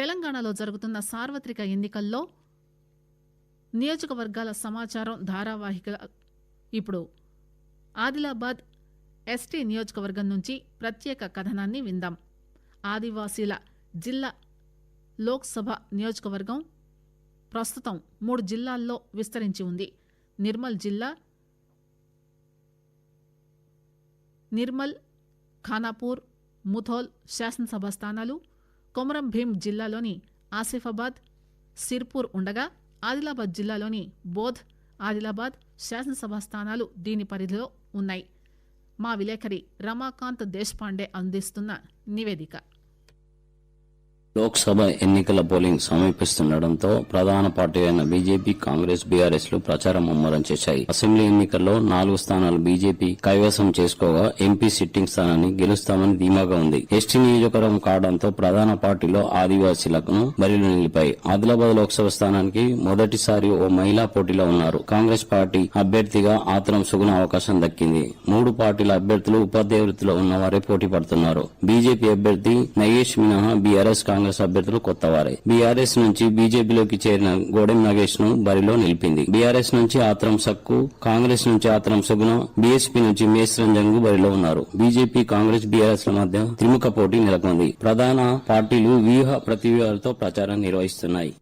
తెలంగాణలో జరుగుతున్న సార్వత్రిక ఎన్నికల్లో నియోజకవర్గాల సమాచారం ధారావాహిక ఇప్పుడు ఆదిలాబాద్ ఎస్టీ నియోజకవర్గం నుంచి ప్రత్యేక కథనాన్ని విందాం. ఆదివాసీల జిల్లా లోక్సభ నియోజకవర్గం ప్రస్తుతం మూడు జిల్లాల్లో విస్తరించి ఉంది. నిర్మల్ జిల్లా నిర్మల్ ఖానాపూర్ ముథోల్ శాసనసభ స్థానాలు కొమరం భీం జిల్లాలోని ఆసిఫాబాద్ సిర్పూర్ ఉండగా ఆదిలాబాద్ జిల్లాలోని బోధ్ ఆదిలాబాద్ శాసనసభ స్థానాలు దీని పరిధిలో ఉన్నాయి. మా విలేకరి రమాకాంత్ దేశపాండే అందిస్తున్న నివేదిక. లోక్సభ ఎన్నికల పోలింగ్ సమీపిస్తుండటంతో ప్రధాన పార్టీ అయిన బీజేపీ కాంగ్రెస్ బీఆర్ఎస్లు ప్రచారం ముమ్మరం చేశాయి. అసెంబ్లీ ఎన్నికల్లో నాలుగు స్థానాలు బీజేపీ కైవసం చేసుకోగా ఎంపీ సిట్టింగ్ స్థానాన్ని గెలుస్తామని ధీమాగా ఉంది. ఎస్టీ నియోజకవర్గం కావడంతో ప్రధాన పార్టీలో ఆదివాసీలకు బరిలో నిలిపాయి. ఆదిలాబాద్ లోక్సభ స్థానానికి మొదటిసారి ఓ మహిళా పోటీలో ఉన్నారు. కాంగ్రెస్ పార్టీ అభ్యర్థిగా ఆత్రం సుగుణ అవకాశం దక్కింది. మూడు పార్టీల అభ్యర్థులు ఉపాధ్యాయ వృత్తిలో ఉన్నవారే పోటీ పడుతున్నారు. బీజేపీ అభ్యర్థి నయేష్ మినహా బీఆర్ఎస్ కాంగ్రెస్ అభ్యర్థులు కొత్తవారే. బీఆర్ఎస్ నుంచి బీజేపీలోకి చేరిన గోడెం నగేష్ను బరిలో నిలిపింది. బీఆర్ఎస్ నుంచి ఆత్రం సక్కు కాంగ్రెస్ నుంచి ఆత్రం సుగుణ బీఎస్పీ నుంచి మేస్ రంజన్ బరిలో ఉన్నారు. బీజేపీ కాంగ్రెస్ బీఆర్ఎస్ ల మధ్య త్రిముఖ పోటీ నెలకొంది. ప్రధాన పార్టీలు వ్యూహ ప్రతివ్యూహాలతో ప్రచారం నిర్వహిస్తున్నాయి.